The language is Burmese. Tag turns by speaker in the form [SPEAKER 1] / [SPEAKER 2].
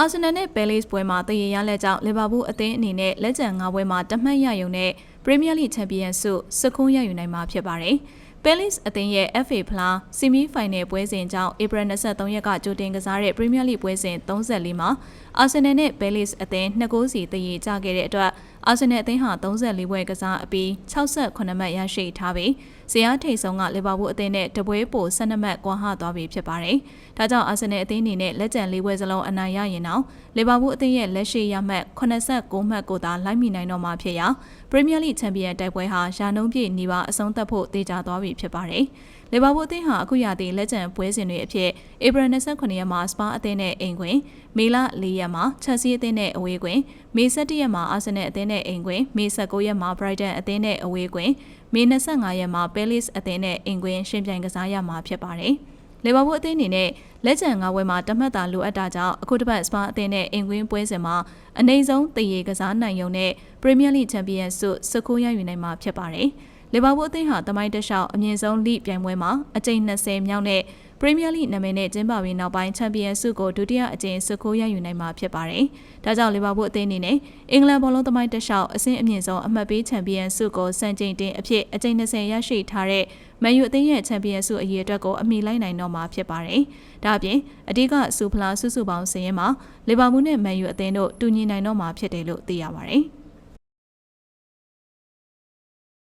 [SPEAKER 1] အာဆင်နယ်နဲ့ဘယ်လေးစ်ပွဲမှာတည်ရရလက်ကြောင့်လီဗာပူးအသင်းအနေနဲ့လက်ကျန်၅ပွဲမှာတမတ်ရယုံနဲ့ပရီးမီးယားလိချန်ပီယံဆုစကွန်းရယူနိုင်မှာဖြစ်ပါတယ်။ဘယ်လစ်အသင်းရဲ့ FA ဖလားဆီမီဖိုင်နယ်ပွဲစဉ်ကြောင့်ဧပြီ23ရက်ကကြိုတင်ကစားတဲ့ပရီးမီးယားလိပွဲစဉ်34မှာအာဆင်နယ်နဲ့ဘယ်လစ်အသင်း2ဂိုးစီတည်ရကြခဲ့တဲ့အတွက် အာဆင်နယ်အသင်းဟာ34ပွဲကစားအပြီး68မှတ်ရရှိထားပြီးဇီယာထိတ်ဆုံးကလီဗာပူးအသင်းနဲ့တပွဲပို12မှတ်ကွာဟသွားပြီဖြစ်ပါတယ်။ဒါကြောင့်အာဆင်နယ်အသင်းအနေနဲ့လက်ကျန်၄ပွဲစလုံးအနိုင်ရရင်တော့လီဗာပူးအသင်းရဲ့လက်ရှိရမှတ်89မှတ်ကိုသာလိုက်မိနိုင်တော့မှာဖြစ်ရာပရီးမီးယားလိချန်ပီယံတိုက်ပွဲဟာရာနှုန်းပြည့်နေပါအဆုံးသတ်ဖို့တေချာသွားပြီဖြစ်ပါတယ်။လီဗာပူးအသင်းဟာအခုရသည့်လက်ကျန်ပွဲစဉ်တွေအဖြစ်ဧပြီ29ရက်မှာစပါအသင်းနဲ့အိမ်ခွင်မေလ4ရက်မှာချက်စီအသင်းနဲ့အဝေးခွင်မေ17ရက်မှာအာဆင်နယ်အသင်းနဲ့အိမ်ခွင်မေ19ရက်မှာဘရိုက်တန်အသင်းနဲ့အဝေးခွင်မေ25ရက်မှာပဲလစ်အသင်းနဲ့အိမ်ခွင်ရှင်ပြိုင်ကစားရမှာဖြစ်ပါတယ်။လီဗာပူးအသင်းအနေနဲ့လက်ကျန်၅ဝဲမှာတမတ်တာလိုအပ်တာကြောင့်အခုတစ်ပတ်စပါအသင်းနဲ့အိမ်ကွင်းပွဲစဉ်မှာအနိုင်ဆုံးတည်ရကစားနိုင်ရုံနဲ့ပရီးမီးယားလိချန်ပီယံဆုစကူရယူနိုင်မှာဖြစ်ပါတယ်။လီဗာပူးအသင်းဟာတမိုင်းတလျှောက်အမြင့်ဆုံးလိပြိုင်ပွဲမှာအကြိမ်20မြောက်နဲ့ ပရီးမီးယားလိနာမည်နဲ့ကျင်းပပြီးနောက်ပိုင်းချန်ပီယံဆုကိုဒုတိယအကြိမ်စကူရယူနိုင်မှာဖြစ်ပါတယ်။ဒါကြောင့်လီဗာပူးအသင်းအနေနဲ့အင်္ဂလန်ဘောလုံးသမိုင်းတလျှောက်အဆင့်အမြင့်ဆုံးအမှတ်ပေးချန်ပီယံဆုကိုစံချိန်တင်အဖြစ်အကြိမ်20ရရှိထားတဲ့မန်ယူအသင်းရဲ့ချန်ပီယံဆုအရေးအတွက်ကိုအမိလိုက်နိုင်တော့မှာဖြစ်ပါတယ်။ဒါအပြင်အဓိကစူဖလာစုစုပေါင်းစရင်မှာလီဗာပူးနဲ့မန်ယူအသင်းတို့တူညီနိုင်တော့မှာဖြစ်တယ်လို့သိရပါတယ်။